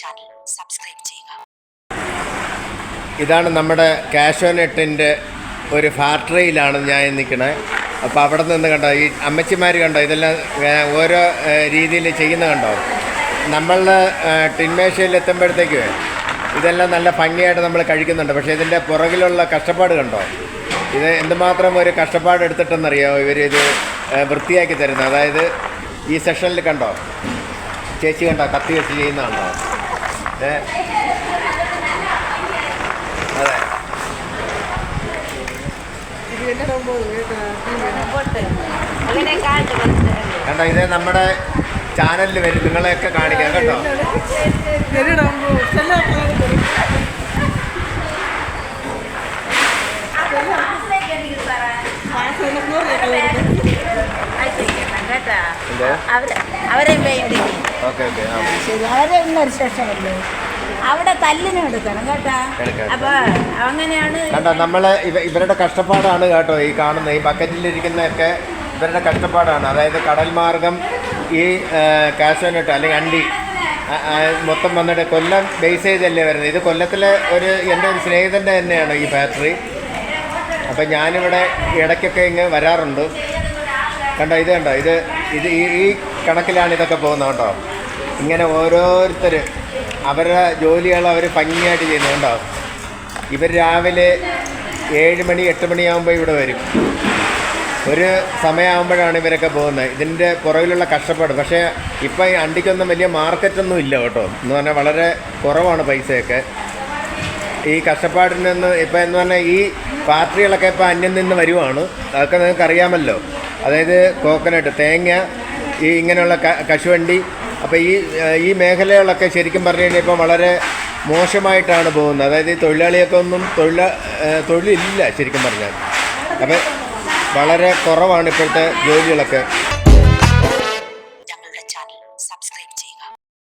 Channel subscribe ചെയ്യുക. ഇതാണ് നമ്മുടെ കാഷ്വനെട്ടിന്റെ ഒരു ഫാക്ടറിയിലാണ് ഞാൻ നിൽക്കണേ. അപ്പോൾ അവിടെ നിന്ന് കണ്ടോ ഈ അമ്മച്ചിമാർ കണ്ടോ ഇതെല്ലാം ഓരോ രീതിയിൽ ചെയ്യുന്ന കണ്ടോ? നമ്മൾ ടിൻമേശയിൽ എത്തുമ്പോഴത്തേക്ക് ഇതെല്ലാം നല്ല ഭംഗിയായിട്ട് നമ്മൾ കഴിക്കുന്നുണ്ട്. പക്ഷേ ഇതിന്റെ പുറകിലുള്ള കഷ്ടപ്പാട് കണ്ടോ? ഇത് എന്തുമാത്രം ഒരു കഷ്ടപ്പാട് എടുത്തിട്ടെന്നറിയാമോ ഇവരിത് വൃത്തിയാക്കി തരുന്നത്. അതായത് ഈ സെഷനിൽ കണ്ടോ? ചേച്ചി കണ്ടോ? കത്തി വെച്ച് ചെയ്യുന്നതാണോ അതെ. കണ്ടോ ഇത് നമ്മുടെ ചാനലിൽ വരും. നിങ്ങളെയൊക്കെ കാണിക്കാം കേട്ടോ അവരെ അവരെ അവർ ശരി. അവരെ ഇന്നൊരു ശേഷമല്ലേ അവിടെ തല്ലിനും എടുക്കണം കേട്ടാ. അപ്പൊ അങ്ങനെയാണ് കണ്ടോ നമ്മൾ ഇവരുടെ കഷ്ടപ്പാടാണ് കേട്ടോ ഈ കാണുന്ന ഈ ബക്കറ്റിലിരിക്കുന്നതൊക്കെ ഇവരുടെ കഷ്ടപ്പാടാണ്. അതായത് കടൽ മാർഗം ഈ കാശോനട്ട് അല്ലെങ്കിൽ അണ്ടി മൊത്തം വന്നിട്ട് കൊല്ലം ബേസ് ചെയ്തല്ലേ വരുന്നത്. ഇത് കൊല്ലത്തിലെ ഒരു എന്റെ ഒരു സ്നേഹിതന്റെ തന്നെയാണ് ഈ ഫാക്ടറി അപ്പം ഞാനിവിടെ ഇടയ്ക്കൊക്കെ ഇങ്ങ് വരാറുണ്ട്. കണ്ടോ ഇത് കണ്ടോ ഇത് ഇത് ഈ ഈ കണക്കിലാണ് ഇതൊക്കെ പോകുന്നത് കേട്ടോ. ഇങ്ങനെ ഓരോരുത്തർ അവരുടെ ജോലികൾ അവർ ഭംഗിയായിട്ട് ചെയ്യുന്നുണ്ടാവും ഇവർ രാവിലെ ഏഴ് മണി എട്ട് മണിയാകുമ്പോൾ ഇവിടെ വരും. ഒരു സമയമാകുമ്പോഴാണ് ഇവരൊക്കെ പോകുന്നത്. ഇതിന്റെ പുറകിലുള്ള കഷ്ടപ്പാട്. പക്ഷേ ഇപ്പം ഈ അണ്ടിക്കൊന്നും വലിയ മാർക്കറ്റൊന്നും ഇല്ല കേട്ടോ. എന്ന് പറഞ്ഞാൽ വളരെ കുറവാണ് പൈസയൊക്കെ. ഈ കഷ്ടപ്പാടിൽ നിന്ന് ഇപ്പം എന്ന് പറഞ്ഞാൽ ഈ പാർട്ടികളൊക്കെ ഇപ്പം അന്യം നിന്ന് വരുവാണ്. അതൊക്കെ നിങ്ങൾക്ക് അറിയാമല്ലോ അതായത് കോക്കനട്ട് തേങ്ങ ഈ ഇങ്ങനെയുള്ള കശുവണ്ടി അപ്പോൾ ഈ ഈ മേഖലകളൊക്കെ ശരിക്കും പറഞ്ഞു കഴിഞ്ഞാൽ ഇപ്പം വളരെ മോശമായിട്ടാണ് പോകുന്നത്. അതായത് ഈ തൊഴിലാളിയൊക്കെ ഒന്നും തൊഴില തൊഴിലില്ല ശരിക്കും പറഞ്ഞാൽ. അപ്പം വളരെ കുറവാണ് ഇപ്പോഴത്തെ ജോലികളൊക്കെ.